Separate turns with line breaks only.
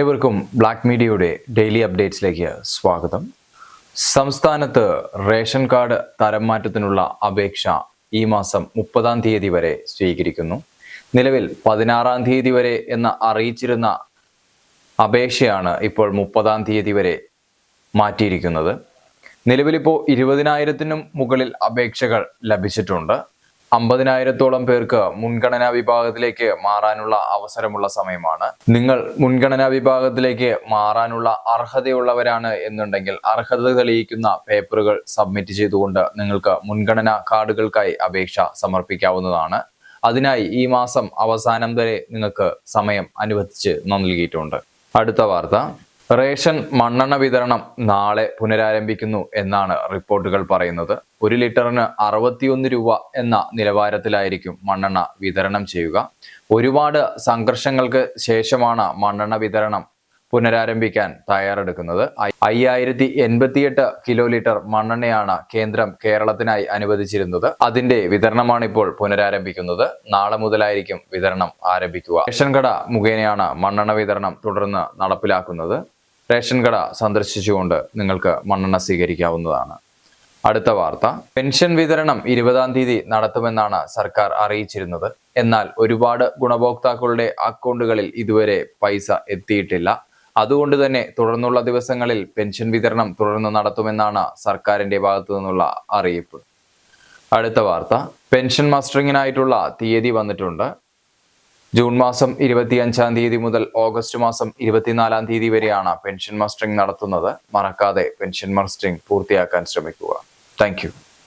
ഏവർക്കും ബ്ലാക്ക് മീഡിയയുടെ ഡെയിലി അപ്ഡേറ്റ്സിലേക്ക് സ്വാഗതം. സംസ്ഥാനത്ത് റേഷൻ കാർഡ് തരം മാറ്റത്തിനുള്ള അപേക്ഷ ഈ മാസം മുപ്പതാം തീയതി വരെ സ്വീകരിക്കുന്നു. നിലവിൽ പതിനാറാം തീയതി വരെ എന്ന അറിയിച്ചിരുന്ന അപേക്ഷയാണ് ഇപ്പോൾ മുപ്പതാം തീയതി വരെ മാറ്റിയിരിക്കുന്നത്. നിലവിലിപ്പോൾ ഇരുപതിനായിരത്തിനും മുകളിൽ അപേക്ഷകൾ ലഭിച്ചിട്ടുണ്ട്. അമ്പതിനായിരത്തോളം പേർക്ക് മുൻഗണനാ വിഭാഗത്തിലേക്ക് മാറാനുള്ള അവസരമുള്ള സമയമാണ്. നിങ്ങൾ മുൻഗണനാ വിഭാഗത്തിലേക്ക് മാറാനുള്ള അർഹതയുള്ളവരാണ് എന്നുണ്ടെങ്കിൽ അർഹത തെളിയിക്കുന്ന പേപ്പറുകൾ സബ്മിറ്റ് ചെയ്തുകൊണ്ട് നിങ്ങൾക്ക് മുൻഗണനാ കാർഡുകൾക്കായി അപേക്ഷ സമർപ്പിക്കാവുന്നതാണ്. അതിനായി ഈ മാസം അവസാനം വരെ നിങ്ങൾക്ക് സമയം അനുവദിച്ച് നൽകിയിട്ടുണ്ട്. അടുത്ത വാർത്ത. റേഷൻ മണ്ണെണ്ണ വിതരണം നാളെ പുനരാരംഭിക്കുന്നു എന്നാണ് റിപ്പോർട്ടുകൾ പറയുന്നത്. ഒരു ലിറ്ററിന് അറുപത്തിയൊന്ന് രൂപ എന്ന നിലവാരത്തിലായിരിക്കും മണ്ണെണ്ണ വിതരണം ചെയ്യുക. ഒരുപാട് സംഘർഷങ്ങൾക്ക് ശേഷമാണ് മണ്ണെണ്ണ വിതരണം പുനരാരംഭിക്കാൻ തയ്യാറെടുക്കുന്നത്. അയ്യായിരത്തി എൺപത്തിയെട്ട് കിലോ ലിറ്റർ മണ്ണെണ്ണയാണ് കേന്ദ്രം കേരളത്തിനായി അനുവദിച്ചിരുന്നത്. അതിന്റെ വിതരണമാണ് ഇപ്പോൾ പുനരാരംഭിക്കുന്നത്. നാളെ മുതലായിരിക്കും വിതരണം ആരംഭിക്കുക. റേഷൻ കട മുഖേനയാണ് മണ്ണെണ്ണ വിതരണം തുടർന്ന് നടപ്പിലാക്കുന്നത്. റേഷൻ കട സന്ദർശിച്ചുകൊണ്ട് നിങ്ങൾക്ക് മണ്ണെണ്ണ സ്വീകരിക്കാവുന്നതാണ്. അടുത്ത വാർത്ത. പെൻഷൻ വിതരണം ഇരുപതാം തീയതി നടത്തുമെന്നാണ് സർക്കാർ അറിയിച്ചിരുന്നത്. എന്നാൽ ഒരുപാട് ഗുണഭോക്താക്കളുടെ അക്കൗണ്ടുകളിൽ ഇതുവരെ പൈസ എത്തിയിട്ടില്ല. അതുകൊണ്ട് തന്നെ തുടർന്നുള്ള ദിവസങ്ങളിൽ പെൻഷൻ വിതരണം തുടർന്ന് നടത്തുമെന്നാണ് സർക്കാരിന്റെ ഭാഗത്തു നിന്നുള്ള അറിയിപ്പ്. അടുത്ത വാർത്ത. പെൻഷൻ മസ്റ്ററിങ്ങിനായിട്ടുള്ള തീയതി വന്നിട്ടുണ്ട്. ജൂൺ മാസം ഇരുപത്തിയഞ്ചാം തീയതി മുതൽ ഓഗസ്റ്റ് മാസം ഇരുപത്തിനാലാം തീയതി വരെയാണ് പെൻഷൻ മസ്റ്ററിംഗ് നടത്തുന്നത്. മറക്കാതെ പെൻഷൻ മസ്റ്ററിംഗ് പൂർത്തിയാക്കാൻ ശ്രമിക്കുക. താങ്ക്